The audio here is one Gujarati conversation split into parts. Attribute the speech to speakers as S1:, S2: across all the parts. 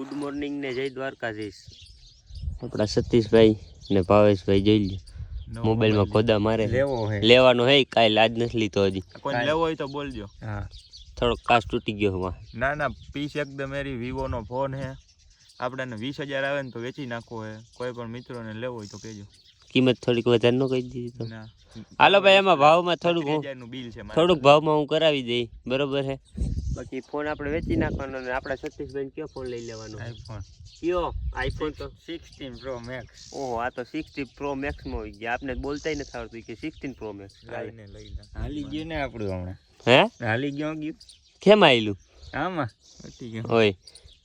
S1: ગુડ મોર્નિંગ ને જય દ્વારકાધીશ. આપણા સતીશભાઈ ને ભાવેશભાઈ જોઈ લ્યો. મોબાઈલમાં ખોદા મારે. લેવાનો હે કાલ આજ નથી લીધો હજી.
S2: કોઈ લેવો હોય તો બોલજો.
S3: હા.
S1: થોડોક કાચ તૂટી ગયો હવા
S2: ના ના પીસ એકદમ એરી વિવો નો ફોન હે. આપણને વીસ હજાર આવે ને તો વેચી નાખવો હે. કોઈ પણ મિત્રોને લેવો હોય તો કહેજો.
S1: કિંમત થોડીક વધારે ન કહી દીધી તો. હાલો ભાઈ એમાં ભાવમાં થોડુંક હું-
S2: બિલ છે
S1: થોડુંક ભાવમાં હું કરાવી દઈ. બરોબર છે બાકી ફોન આપણે વેચી નાખવાનો ને આપણા સતીશભાઈ કયો ફોન લઈ લેવાનો?
S2: આઈફોન.
S1: કયો? આઈફોન તો?
S2: Sixteen pro max.
S1: ઓહો આ તો સિક્સટી પ્રો મેક્સમાં આવી ગયા. આપને બોલતાય નથી આવડતું કે સિક્સટીન પ્રો મેક્સ
S3: હાલી ગયું ને આપણું હમણાં.
S1: હે?
S3: હાલી ગયો ગયું?
S1: કેમ આવેલું
S3: આમાં?
S2: ગયું.
S1: હોય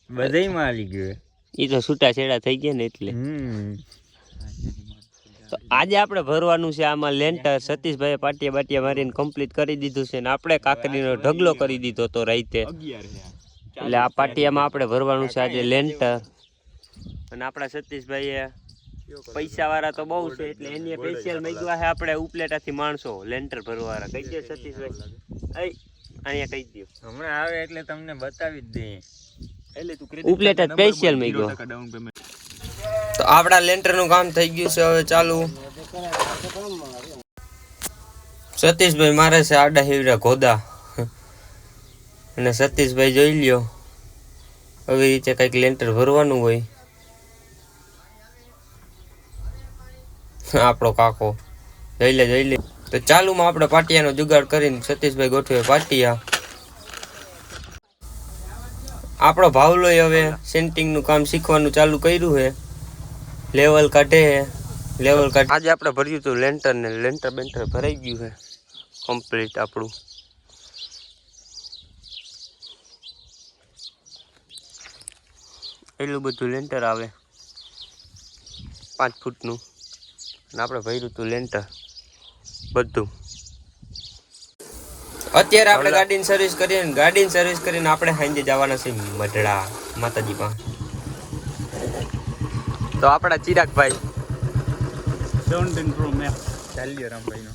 S3: બધાયમાં હાલી ગયું
S1: એ. તો છૂટા છેડા થઈ ગયા ને એટલે.
S3: હમ.
S1: તો આજે આપણે ભરવાનું છે આમાં લેન્ટર. સતીશભાઈ પાટિયા બાટિયા મારીને કમ્પ્લીટ કરી દીધું છે ને આપણે કાકરીનો ઢગલો કરી દીધો તો રાઈતે એટલે આ પાટિયામાં આપણે ભરવાનું છે આજે લેન્ટર. અને આપણા સતીશભાઈએ પૈસા વાળા તો બહુ છે એટલે એની સ્પેશિયલ મેગવા છે આપણે ઉપલેટાથી માણસો લેન્ટર ભરવાવાળા. કહી દે સતીશભાઈ. અહીંયા કહી દો
S3: હમણાં આવે એટલે તમને બતાવી જ દઈએ.
S2: એટલે તું
S1: ઉપલેટા સ્પેશિયલ મેં
S2: ડાઉન પેમેન્ટ
S1: તો આપણા લેન્ટરનું કામ થઈ ગયું છે હવે ચાલુ. સતીશભાઈ મારે છે આડા હીવડા ઘોદા અને સતીશભાઈ જોઈ લ્યો. આવી રીતે કંઈક લેન્ટર ભરવાનું હોય. આપણો કાકો. જોઈ લે જોઈ લે. તો ચાલુમાં આપણે પાટિયાનો જુગાડ કરીને સતીશભાઈ ગોઠવે પાટિયા. આપણો ભાવલોય હવે સેન્ટિંગનું કામ શીખવાનું ચાલુ કર્યું છે. લેવલ કાઢે લેવલ કાઢે. આજે આપણે ભર્યું હતું લેન્ટર ને લેન્ટર બેન્ટર ભરાઈ ગયું છે. કમ્પ્લીટ આપણું. એટલું બધું લેન્ટર આવે. પાંચ ફૂટનું. અને આપણે ભર્યું હતું લેન્ટર બધું. અત્યારે આપણે ગાડીની સર્વિસ કરીએ ને ગાડીની સર્વિસ કરીને આપણે સાંજે જવાના છે મઢડા માતાજી પાસે. તો આપણા ચિરાગભાઈ.
S2: ચાલ્યો રામભાઈનો.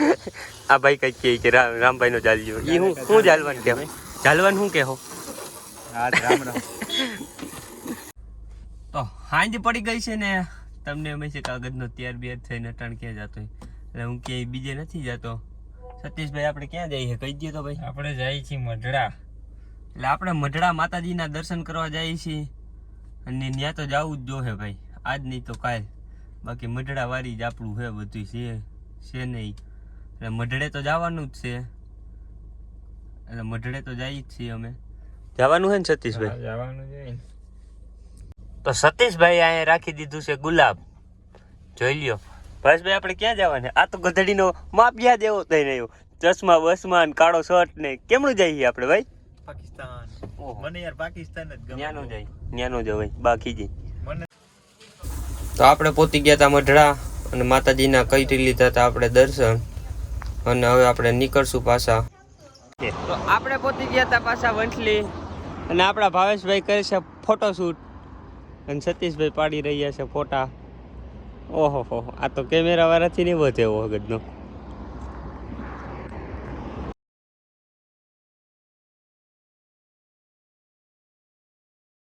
S1: આ ભાઈ કઈ કહે કે રામભાઈનો રામભાઈ નો ચાલજો ઈ હું શું ચાલવાનું કે ચાલવાનું શું કહો
S2: હા રામ રામ.
S1: તો હાંજ પડી ગઈ છે ને તમને એમ છે કાગળનો તૈયાર બિયાર થઈને અટાણ ક્યાં જતો એટલે હું ક્યાંય બીજે નથી જતો. સતીશભાઈ આપણે ક્યાં જઈએ કહી દઈએ તો ભાઈ.
S3: આપણે જઈએ છીએ મઢડા.
S1: એટલે આપણે મઢડા માતાજીના દર્શન કરવા જઈએ છીએ. અને ત્યાં તો જવું જ જોહે ભાઈ. આજ નહીં તો કાલ. બાકી મઢડાવાળી જ આપણું છે બધું છે. છે નહીં. એટલે મઢડે તો જવાનું જ છે. એટલે મઢડે તો જઈ જ છીએ અમે. જવાનું છે ને સતીશભાઈ?
S3: જવાનું છે
S1: તો સતીશભાઈ અહીંયા રાખી દીધું છે ગુલાબ. જોઈ લ્યો. ભાઈ આપણે ક્યાં જવાના? આ તો ગધડીનો માપ યાદ એવો થઈ રહ્યો. ચશ્મા બસમાં કાળો શર્ટ ને. કેમનું જઈએ આપણે ભાઈ?
S2: પાકિસ્તાન. મને યાર પાકિસ્તાન જ ગમે.
S1: ન્યાનો જાય ન્યાનો જવાય બાકી જઈ તો આપણે પોતી ગયા હતા મઢડા અને માતાજીના કરી લીધા હતા આપણે દર્શન. અને હવે આપણે નીકળશું પાછા. તો આપણે પોતી ગયા હતા પાછા વંથલી. અને આપણા ભાવેશભાઈ કરે છે ફોટોશૂટ. અને સતીશભાઈ પાડી રહ્યા છે ફોટા. ઓહો હો આ તો કેમેરા વાળાથી નહીં વધે એવો વગરનો